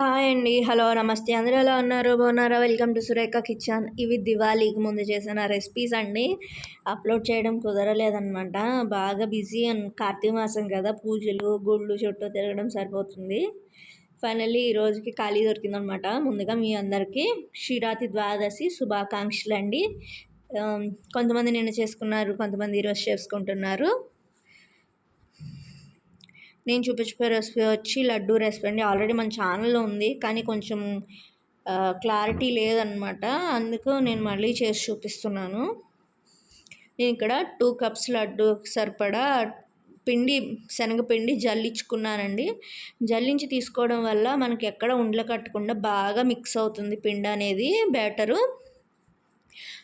Hi అండి. Hello నమస్తే. అందరూ ఎలా ఉన్నారు? బాగున్నారా? Welcome to Surekha kitchen. ఇవి దివాళీకి ముందు చేసిన రెసిపీస్ అండి. అప్లోడ్ చేయడం కుదరలేదనమాట బాగా బిజీ అని కార్తీక మాసం కదా. పూజలు గుళ్ళు చుట్టూ తిరగడం సరిపోతుంది. ఫైనల్లీ ఈ రోజుకి ఖాళీ దొరికిందనమాట ముందుగా మీ అందరికీ శ్రీరాతి ద్వాదశి శుభాకాంక్షలు అండి కొంతమంది నిన్న చేసుకున్నారు కొంతమంది ఈరోజు చేసుకుంటున్నారు. నేను చూపించిపోయే రెసిపీ వచ్చి లడ్డు రెసిపీ అండి. ఆల్రెడీ మన ఛానల్లో ఉంది కానీ కొంచెం క్లారిటీ లేదనమాట అందుకు నేను మళ్ళీ చేసి చూపిస్తున్నాను. నేను ఇక్కడ టూ కప్స్ లడ్డు సరిపడా పిండి శనగపిండి జల్లించుకున్నానండి. జల్లించి తీసుకోవడం వల్ల మనకి ఎక్కడ ఉండలు కట్టకుండా బాగా మిక్స్ అవుతుంది పిండి అనేది బ్యాటరు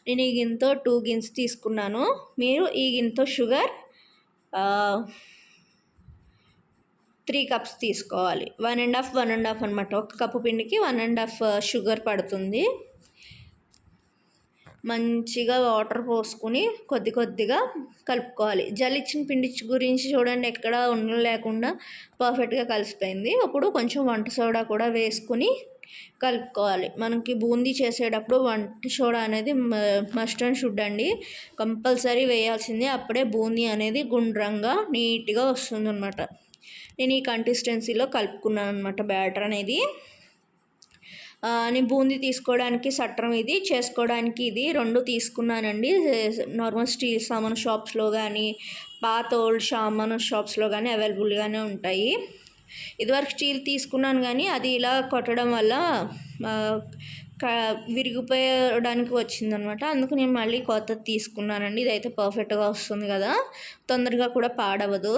నేను ఈ గిన్నెతో టూ గిన్స్ తీసుకున్నాను. మీరు ఈ గిన్నెతో షుగర్ త్రీ కప్స్ తీసుకోవాలి. One and half one and half అనమాట ఒక కప్పు పిండికి one and half uh, sugar పడుతుంది. మంచిగా వాటర్ పోసుకుని కొద్ది కొద్దిగా కలుపుకోవాలి. జలిచ్చిన పిండి గురించి చూడండి ఎక్కడ ఉండలేకుండా లేకుండా పర్ఫెక్ట్గా కలిసిపోయింది. అప్పుడు కొంచెం వంట సోడా కూడా వేసుకుని కలుపుకోవాలి. మనకి బూందీ చేసేటప్పుడు వంట సోడా అనేది మస్ట్ అండ్ షుడ్ అండి. కంపల్సరీ వేయాల్సిందే. అప్పుడే బూందీ అనేది గుండ్రంగా నీట్గా వస్తుంది అనమాట నేను ఈ కన్సిస్టెన్సీలో కలుపుకున్నాను అనమాట బ్యాటర్ అనేది. నేను బూందీ తీసుకోవడానికి సట్రం ఇది చేసుకోవడానికి ఇది రెండు తీసుకున్నానండి. నార్మల్ స్టీల్ సామాన్ షాప్స్లో కానీ పాత ఓల్డ్ సామాన్ షాప్స్లో కానీ అవైలబుల్గానే ఉంటాయి. ఇదివరకు స్టీల్ తీసుకున్నాను కానీ అది ఇలా కొట్టడం వల్ల విరిగిపోయడానికి వచ్చిందనమాట. అందుకు నేను మళ్ళీ కొత్తది తీసుకున్నానండి. ఇదైతే పర్ఫెక్ట్గా వస్తుంది కదా. తొందరగా కూడా పాడవదు.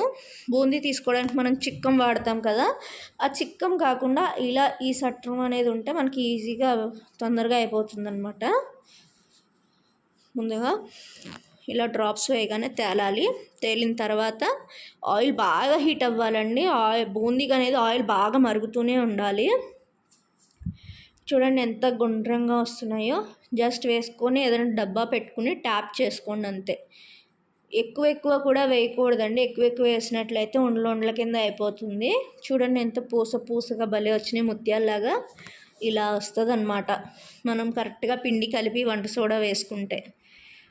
బూందీ తీసుకోవడానికి మనం చిక్కం వాడతాం కదా. ఆ చిక్కం కాకుండా ఇలా ఈ సట్రం అనేది ఉంటే మనకి ఈజీగా తొందరగా అయిపోతుంది అనమాట ముందుగా ఇలా డ్రాప్స్ వేయగానే తేలాలి. తేలిన తర్వాత ఆయిల్ బాగా హీట్ అవ్వాలండి. ఆయిల్ బూందీకి అనేది ఆయిల్ బాగా మరుగుతూనే ఉండాలి. చూడండి ఎంత గుండ్రంగా వస్తున్నాయో. జస్ట్ వేసుకొని ఏదైనా డబ్బా పెట్టుకుని ట్యాప్ చేసుకోండి అంతే. ఎక్కువ ఎక్కువ కూడా వేయకూడదండి. ఎక్కువ ఎక్కువ వేసినట్లయితే ఉండలు ఉండల కింద అయిపోతుంది. చూడండి ఎంత పూస పూసగా భలే వచ్చినాయి ముత్యాల్లాగా. ఇలా వస్తుంది అనమాట మనం కరెక్ట్గా పిండి కలిపి వంట సోడా వేసుకుంటే.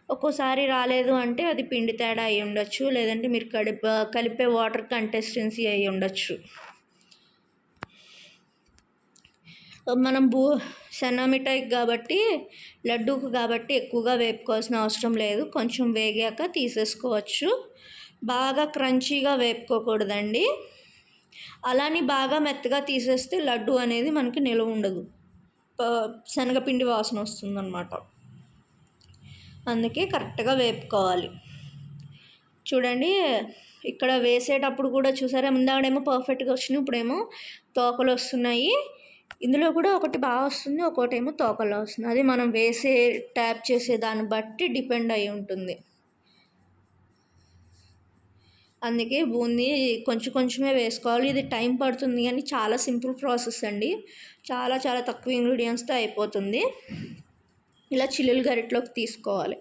ఒక్కోసారి రాలేదు అంటే అది పిండి తేడా అయి ఉండొచ్చు. లేదంటే మీరు కడిప కలిపే వాటర్ కంటెస్టెన్సీ అయి ఉండొచ్చు. మనం భూ సన్న మిఠాయికి కాబట్టి లడ్డూకు కాబట్టి ఎక్కువగా వేపుకోవాల్సిన అవసరం లేదు. కొంచెం వేగాక తీసేసుకోవచ్చు. బాగా క్రంచీగా వేపుకోకూడదండి. అలాని బాగా మెత్తగా తీసేస్తే లడ్డు అనేది మనకి నిలవ ఉండదు. శనగపిండి వాసన వస్తుందన్నమాట. అందుకే కరెక్ట్గా వేపుకోవాలి. చూడండి ఇక్కడ వేసేటప్పుడు కూడా చూసారా? ముందాడేమో పర్ఫెక్ట్గా వచ్చినాయి ఇప్పుడేమో తోకలు వస్తున్నాయి. ఇందులో కూడా ఒకటి బాగా వస్తుంది ఒకటి ఏమో తోకలో వస్తుంది. అది మనం వేసే ట్యాప్ చేసే దాన్ని బట్టి డిపెండ్ అయి ఉంటుంది. అందుకే బూందీ కొంచెం కొంచెమే వేసుకోవాలి. ఇది టైం పడుతుంది కానీ చాలా సింపుల్ ప్రాసెస్ అండి. చాలా చాలా తక్కువ ఇంగ్రీడియంట్స్తో అయిపోతుంది. ఇలా చిల్లులు గరిటలోకి తీసుకోవాలి.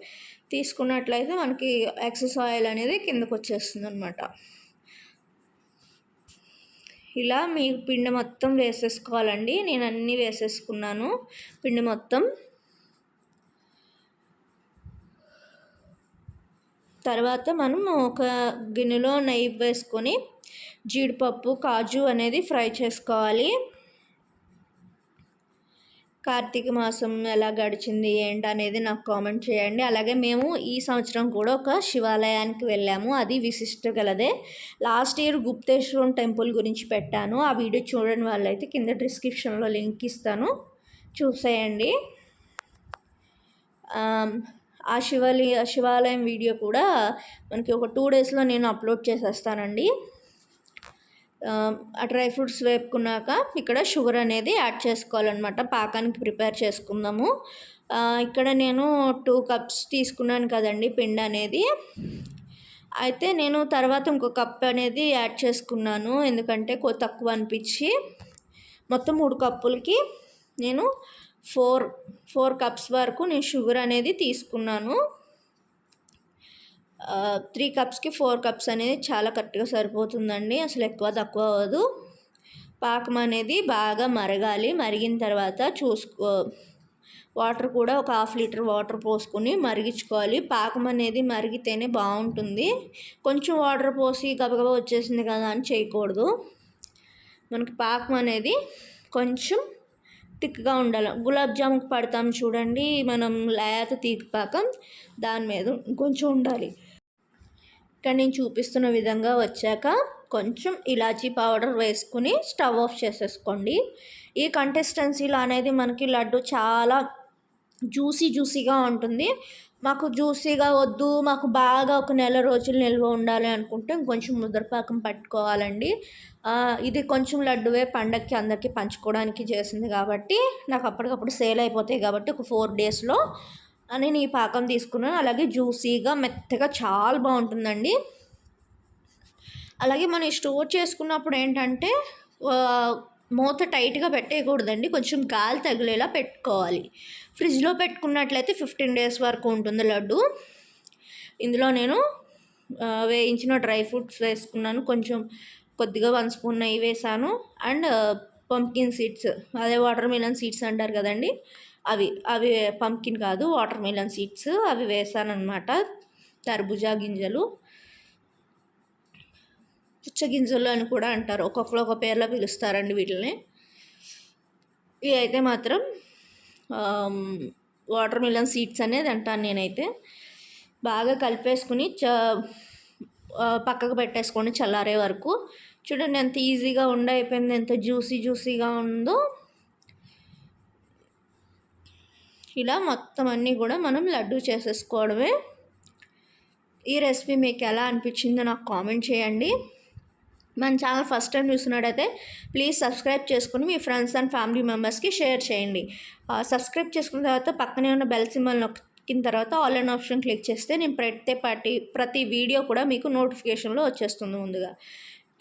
తీసుకున్నట్లయితే మనకి ఎక్సెస్ ఆయిల్ అనేది కిందకు వచ్చేస్తుంది అనమాట ఇలా మీ పిండి మొత్తం వేసేసుకోవాలండి. నేను అన్నీ వేసేసుకున్నాను. పిండి మొత్తం తర్వాత మనం ఒక గిన్నెలో నెయ్యి వేసుకొని జీడిపప్పు కాజు అనేది ఫ్రై చేసుకోవాలి. కార్తీక మాసం ఎలా గడిచింది ఏంటి అనేది నాకు కామెంట్ చేయండి. అలాగే మేము ఈ సంవత్సరం కూడా ఒక శివాలయానికి వెళ్ళాము. అది విశిష్ట గలదే లాస్ట్ ఇయర్ గుప్తేశ్వరం టెంపుల్ గురించి పెట్టాను. ఆ వీడియో చూడని వాళ్ళైతే కింద డిస్క్రిప్షన్లో లింక్ ఇస్తాను. చూసేయండి. ఆ శివలి శివాలయం వీడియో కూడా మనకి ఒక టూ డేస్లో నేను అప్లోడ్ చేసేస్తానండి. ఆ డ్రై ఫ్రూట్స్ వేపుకున్నాక ఇక్కడ షుగర్ అనేది యాడ్ చేసుకోవాలన్నమాట. పాకానికి ప్రిపేర్ చేసుకుందాము. ఇక్కడ నేను టూ కప్స్ తీసుకున్నాను కదండి పిండి అనేది. అయితే నేను తర్వాత ఇంకో కప్ అనేది యాడ్ చేసుకున్నాను. ఎందుకంటే తక్కువ అనిపించి మొత్తం మూడు కప్పులకి నేను ఫోర్ ఫోర్ కప్స్ వరకు నేను షుగర్ అనేది తీసుకున్నాను. త్రీ కప్స్కి ఫోర్ కప్స్ అనేది చాలా కరెక్ట్గా సరిపోతుందండి. అసలు ఎక్కువ తక్కువ అవ్వదు. పాకం అనేది బాగా మరగాలి. మరిగిన తర్వాత చూసుకో వాటర్ కూడా ఒక హాఫ్ లీటర్ వాటర్ పోసుకొని మరిగించుకోవాలి. పాకం అనేది మరిగితేనే బాగుంటుంది. కొంచెం వాటర్ పోసి గబగబా వచ్చేసింది కదా అని చేయకూడదు. మనకి పాకం అనేది కొంచెం థిక్గా ఉండాలి. గులాబ్ జాముకి పడతాం చూడండి. మనం లేత తీగ పాకం దాని మీద కొంచెం ఉండాలి. ఇక్కడ నేను చూపిస్తున్న విధంగా వచ్చాక కొంచెం ఇలాచీ పౌడర్ వేసుకుని స్టవ్ ఆఫ్ చేసేసుకోండి. ఈ కంటెస్టెన్సీలో అనేది మనకి లడ్డు చాలా జ్యూసీ జ్యూసీగా ఉంటుంది. మాకు జ్యూసీగా వద్దు మాకు బాగా ఒక నెల రోజులు నిల్వ ఉండాలి అనుకుంటే ఇంకొంచెం ముద్రపాకం పట్టుకోవాలండి. ఇది కొంచెం లడ్డువే పండగకి అందరికీ పంచుకోవడానికి చేసింది కాబట్టి నాకు అప్పటికప్పుడు సేల్ అయిపోతాయి కాబట్టి ఒక ఫోర్ డేస్లో నేను ఈ పాకం తీసుకున్నాను. అలాగే జ్యూసీగా మెత్తగా చాలా బాగుంటుందండి. అలాగే మనం స్టోర్ చేసుకున్నప్పుడు ఏంటంటే మూత టైట్గా పెట్టేయకూడదండి. కొంచెం గాలి తగిలేలా పెట్టుకోవాలి. ఫ్రిడ్జ్లో పెట్టుకున్నట్లయితే ఫిఫ్టీన్ డేస్ వరకు ఉంటుంది లడ్డు. ఇందులో నేను వేయించిన డ్రై ఫ్రూట్స్ వేసుకున్నాను. కొంచెం కొద్దిగా వన్ స్పూన్ నెయ్యి వేసాను అండ్ పంకిన్ సీడ్స్ అదే వాటర్ మిలన్ సీడ్స్ అంటారు కదండి. అవి అవి పంకిన్ కాదు వాటర్ మిలన్ సీడ్స్ అవి వేసానమాట అనమాట తర్బుజా గింజలు. పుచ్చగింజలు అని కూడా అంటారు. ఒక్కొక్కరు ఒక పేర్లో పిలుస్తారండి వీటిని ఇవి అయితే మాత్రం వాటర్ మిలన్ సీడ్స్ అనేది అంటాను నేనైతే. బాగా కలిపేసుకుని చ పక్కకు పెట్టేసుకొని చల్లారే వరకు. చూడండి ఎంత ఈజీగా ఉండ అయిపోయింది ఎంత జ్యూసీ జ్యూసీగా ఉందో. ఇలా మొత్తం అన్నీ కూడా మనం లడ్డు చేసేసుకోవడమే. ఈ రెసిపీ మీకు ఎలా అనిపించిందో నాకు కామెంట్ చేయండి. మన ఛానల్ ఫస్ట్ టైం చూసినట్టయితే ప్లీజ్ సబ్స్క్రైబ్ చేసుకుని మీ ఫ్రెండ్స్ అండ్ ఫ్యామిలీ మెంబర్స్కి షేర్ చేయండి. సబ్స్క్రైబ్ చేసుకున్న తర్వాత పక్కనే ఉన్న బెల్ సింబల్ నొక్కిన తర్వాత ఆల్ అండ్ ఆప్షన్ క్లిక్ చేస్తే నేను ప్రతి పార్టీ ప్రతి వీడియో కూడా మీకు నోటిఫికేషన్లో వచ్చేస్తుంది ముందుగా.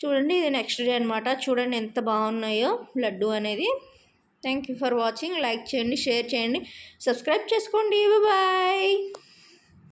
చూడండి ఇది నెక్స్ట్ డే అనమాట చూడండి ఎంత బాగున్నాయో లడ్డు అనేది. Thank you for watching like చేయండి షేర్ చేయండి సబ్స్క్రైబ్ చేసుకోండి. బాయ్.